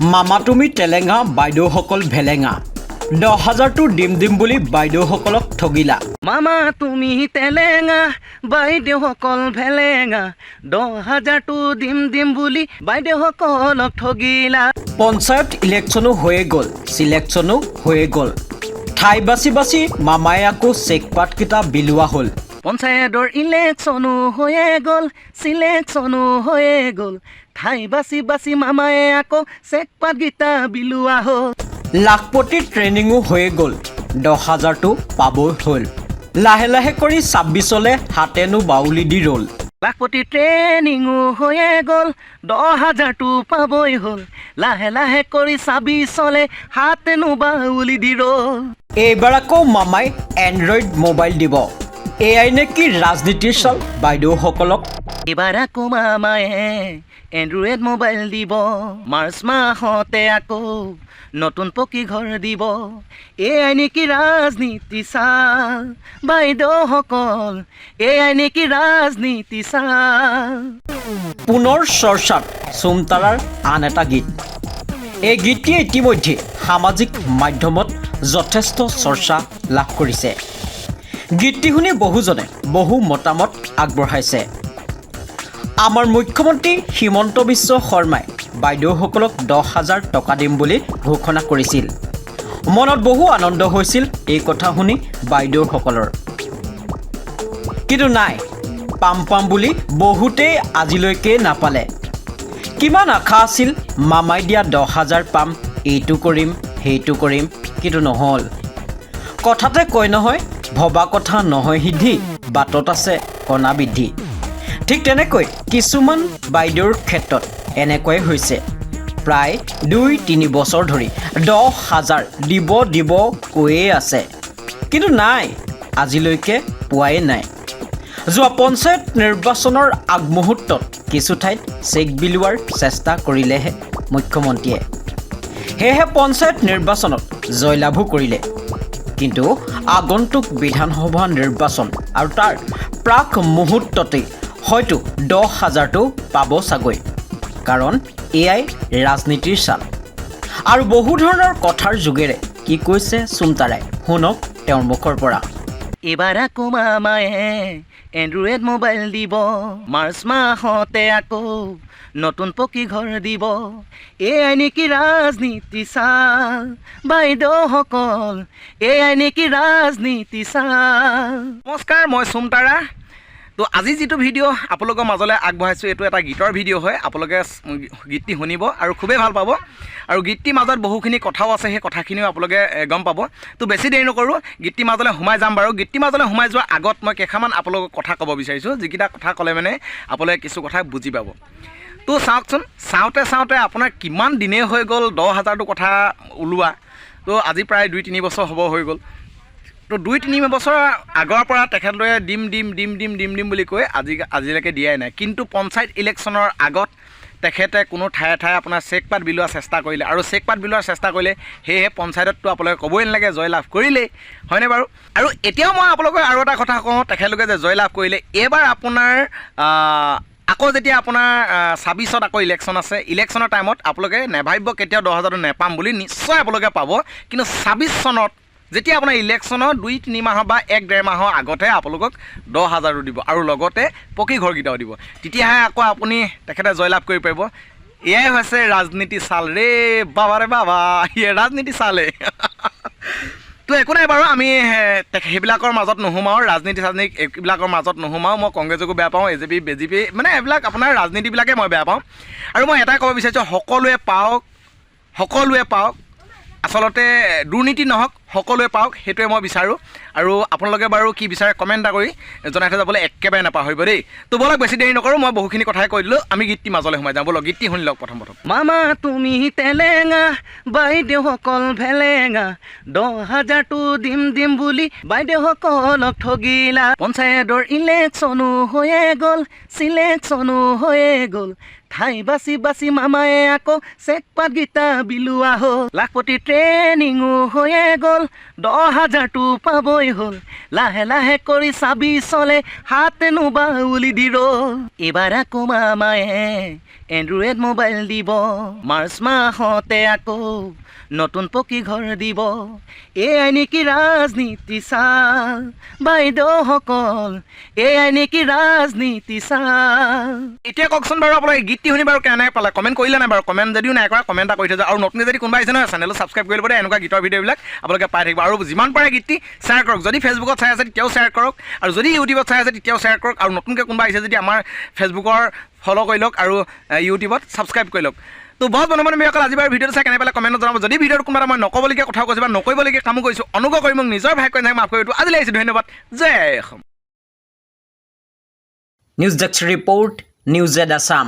মামা তুমি টেলেঙা বাইদেউসকল ভেলেঙা। দহ হাজাৰটো দিম দিম বুলি বাইদেউসকলক ঠগিলা। মামা তুমি তেলেঙা বাইদেউসকল ভেলেঙা। দহ হাজাৰটো দিম দিম বুলি বাইদেউসকলক ঠগিলা। পঞ্চায়ত ইলেকশ্যনো হৈয়ে গ'ল চিলেকশ্যনো হৈয়ে গ'ল। ঠাই বাছি বাছি মামাই আকৌ চেকপাতকেইটা বিলোৱা হ'ল। পঞ্চায়তৰ ইলেকশ্যনো হৈয়ে গ'ল চিলেকশ্যনো হৈয়ে গ'ল। ঠাই বাচি বাচি মামায়ে আকৌ চেকপাতকেইটা বিলোৱা হ'ল। লাখপতি ট্ৰেইনিঙো হৈয়ে গ'ল দহ হাজাৰটো পাবই হ'ল। লাহে লাহে কৰি ছাব্বিছলৈ হাতেনো বাউলি দি ৰ'ল। লাখপতি ট্ৰেইনিঙো হৈয়ে গ'ল দহ হাজাৰটো পাবই হ'ল। লাহে লাহে কৰি চাবি চলে হাতেনো বাউলি দি ৰ'ল। এইবাৰ আকৌ মামাই এণ্ড্ৰইড মোবাইল দিব। এয়াই নে কি ৰাজনীতিৰ চাল বাইদেউসকলক। এইবাৰ আকৌ মামায়ে এণ্ড্ৰইড মোবাইল দিব মাৰ্চ মাহতে আকৌ নতুন পকী ঘৰ দিব। এয়াই নেকি ৰাজনীতি চাল বাইদেউসকল এয়াই নেকি ৰাজনীতি চাল। পুনৰ চৰ্চাত চুমতাৰাৰ আন এটা গীত। এই গীতটিয়ে ইতিমধ্যে সামাজিক মাধ্যমত যথেষ্ট চৰ্চা লাভ কৰিছে। গীতটি শুনি বহুজনে বহু মতামত আগবঢ়াইছে। আমাৰ মুখ্যমন্ত্ৰী হিমন্ত বিশ্ব শৰ্মাই বাইদেউসকলক দহ হাজাৰ টকা দিম বুলি ঘোষণা কৰিছিল। মনত বহু আনন্দ হৈছিল এই কথা শুনি বাইদেউসকলৰ। কিন্তু নাই পাম পাম বুলি বহুতেই আজিলৈকে নাপালে। কিমান আশা আছিল মামাই দিয়া দহ হাজাৰ পাম এইটো কৰিম সেইটো কৰিম কিন্তু নহ'ল। কথাতে কয় নহয় ভবা কথা নহয় সিদ্ধি বাটত আছে কণা বৃদ্ধি ঠিক তেনেকৈ কিছুমান বাইদেউৰ ক্ষেত্ৰত এনেকুৱাই হৈছে। প্ৰায় দুই তিনি বছৰ ধৰি দহ হাজাৰ দিব দিব কৈয়ে আছে। কিন্তু নাই আজিলৈকে পোৱাই নাই। যোৱা পঞ্চায়ত নিৰ্বাচনৰ আগমুহূৰ্তত কিছু ঠাইত চেক বিলোৱাৰ চেষ্টা কৰিলেহে মুখ্যমন্ত্ৰীয়ে। সেয়েহে পঞ্চায়ত নিৰ্বাচনত জয়লাভো কৰিলে। কিন্তু আগন্তুক বিধানসভা নিৰ্বাচন আৰু তাৰ প্ৰাক মুহূৰ্ততেই হয়তো দহ হাজাৰটো পাব চাগৈ। কাৰণ এয়াই ৰাজনীতিৰ চাল। আৰু বহু ধৰণৰ কথাৰ যোগেৰে কি কৈছে চুমতাৰাই? শুনক তেওঁৰ মুখৰ পৰা। এইবাৰ আকৌ মামায়ে এণ্ড্ৰইড মোবাইল দিব মাৰ্চ মাহতে আকৌ নতুন পকী ঘৰ দিব। এয়াই নেকি ৰাজনীতি চাল বাইদেউসকল এয়াই নেকি ৰাজনীতি চাল। নমস্কাৰ, মই চুমতাৰা তো আজি যিটো ভিডিঅ' আপোনালোকৰ মাজলৈ আগবঢ়াইছোঁ এইটো এটা গীতৰ ভিডিঅ' হয়। আপোনালোকে গীতটি শুনিব আৰু খুবেই ভাল পাব। আৰু গীতটিৰ মাজত বহুখিনি কথাও আছে সেই কথাখিনিও আপোনালোকে গম পাব। তো বেছি দেৰি নকৰোঁ গীতটিৰ মাজলৈ সোমাই যাম বাৰু। গীতটিৰ মাজলৈ সোমাই যোৱাৰ আগত মই কেইষাৰমান আপোনালোকক কথা ক'ব বিচাৰিছোঁ। যিকেইটা কথা ক'লে মানে আপোনালোকে কিছু কথা বুজি পাব। তো চাওকচোন চাওঁতে চাওঁতে আপোনাৰ কিমান দিনেই হৈ গ'ল দহ হাজাৰটো কথা ওলোৱা। তো আজি প্ৰায় দুই তিনি বছৰ হ'ব হৈ গ'ল। তো দুই তিনি বছৰ আগৰ পৰা তেখেতলোকে দিম দিম দিম দিম দিম দিম বুলি কৈ আজি, আজিলৈকে দিয়াই নাই। কিন্তু পঞ্চায়ত ইলেকশ্যনৰ আগত তেখেতে কোনো ঠায়ে ঠায়ে আপোনাৰ চেকপাত বিলোৱাৰ চেষ্টা কৰিলে। আৰু চেকপাত বিলোৱাৰ চেষ্টা কৰিলে, সেয়েহে পঞ্চায়তততো আপোনালোকে ক'বই নালাগে, জয়লাভ কৰিলেই। হয়নে বাৰু? আৰু এতিয়াও মই আপোনালোকক আৰু এটা কথা কওঁ, তেখেতলোকে যে জয়লাভ কৰিলে, এইবাৰ আপোনাৰ আকৌ যেতিয়া আপোনাৰ ছাব্বিছত আকৌ ইলেকশ্যন আছে, ইলেকশ্যনৰ টাইমত আপোনালোকে নেভাবিব কেতিয়াও দহ হাজাৰটো নেপাম বুলি, নিশ্চয় আপোনালোকে পাব। কিন্তু ছাব্বিছ চনত যেতিয়া আপোনাৰ ইলেকশ্যনৰ দুই তিনি মাহৰ বা এক ডেৰ মাহৰ আগতে আপোনালোকক দহ হাজাৰো দিব আৰু লগতে পকী ঘৰকেইটাও দিব। তেতিয়াহে আকৌ আপুনি তেখেতে জয়লাভ কৰিব পাৰিব। এয়াই হৈছে ৰাজনীতি চাল। ৰে বাবা ৰে বাবা ইয়ে ৰাজনীতি চালে। তো একো নাই বাৰু আমি সেইবিলাকৰ মাজত নোসোমাওঁ ৰাজনীতি চাজনীতি এইবিলাকৰ মাজত নোসোমাওঁ। মই কংগ্ৰেছকো বেয়া পাওঁ A J P B J P মানে এইবিলাক আপোনাৰ ৰাজনীতিবিলাকে মই বেয়া পাওঁ। আৰু মই এটাই ক'ব বিচাৰিছোঁ সকলোৱে পাওক সকলোৱে পাওক আচলতে দুৰ্নীতি নহওক সকলোৱে পাওক সেইটোৱে মই বিচাৰোঁ। আৰু আপোনালোকে বাৰু কি বিচাৰে কমেণ্ট এটা কৰি জনাই থৈ যাবলৈ একেবাৰে নাপাহৰিব দেই। তো ব'লক বেছি দেৰি নকৰোঁ মই বহুখিনি কথাই কৈ দিলোঁ। আমি গীতটি মাজলৈ সোমাই যাওঁ। ব'লক গীতটি শুনি লওক প্ৰথম প্ৰথম। মামা তুমি তেলেঙা বাইদেউসকল ভেলেঙা দহ হাজাৰটো দিম দিম বুলি বাইদেউসকলক ঠগিলা। পঞ্চায়তৰ ইলেকশ্যনো হৈয়ে গ'ল চিলেকশ্যনো হৈয়ে গ'ল। ঠাই বাচি বাচি মামায়ে আকৌ চেকপাতকেইটা বিলোৱা হ'ল। লাখপতি ট্ৰেইনিঙো হৈয়ে গ'ল। দহ হাজাৰটো পাবই হ'ল। লাহে লাহে কৰি চাবি চলে, হাতে নোবাউলি দি ৰ'ল এইবাৰ আকৌ মামায়ে এণ্ড্ৰইড মোবাইল দিব মাৰ্চ মাহতে আকৌ নতুন পকী ঘৰ দিব। এয়াই নেকি ৰাজনীতি চাল, বাইদেউসকল এয়াই নেকি ৰাজনীতি চাল। এতিয়া কওকচোন বাৰু আপোনালোকে গীতটি শুনি বাৰু কেনেকৈ পালে কমেণ্ট কৰিলে নাই বাৰু? কমেণ্ট যদিও নাই কৰা কমেণ্ট এটা কৰি থৈ যায় আৰু নতুনকৈ যদি কোনোবা আহিছে নহয় চেনেলটো ছাবস্ক্ৰাইব কৰি ল'ব এনেকুৱা গীতৰ ভিডিঅ'বিলাক আপোনালোকে পাই থাকিব। আৰু যিমান পাৰে গীতটি শ্বেয়াৰ কৰক। যদি ফেচবুকত চাই আছে, তেতিয়াও শ্বেয়াৰ কৰক। আৰু যদি ইউটিউবত চাই আছে, তেতিয়াও শ্বেয়াৰ কৰক। আৰু নতুনকৈ কোনোবা আহিছে যদি আমাৰ ফেচবুকৰ ফ'ল' কৰি লওক আৰু ইউটিউবত ছাবস্ক্ৰাইব কৰি লওক। তো বহুত বন্ধু বান্ধৱীসকল আজি বাৰু ভিডিঅ'টো চাই কেনে পালে কমেণ্টত জনাব। যদি ভিডিঅ'টো কোনোবা মই নক'বলগীয়া কথাও কৈছোঁ বা নকৰিবলগীয়া কামো কৰিছোঁ অনুগ্ৰহ কৰি মোক নিজৰ ভাই কৈ মাফ কৰি আজিলৈ আহিছোঁ ধন্যবাদ। জয় Assam. News desk report news add Assam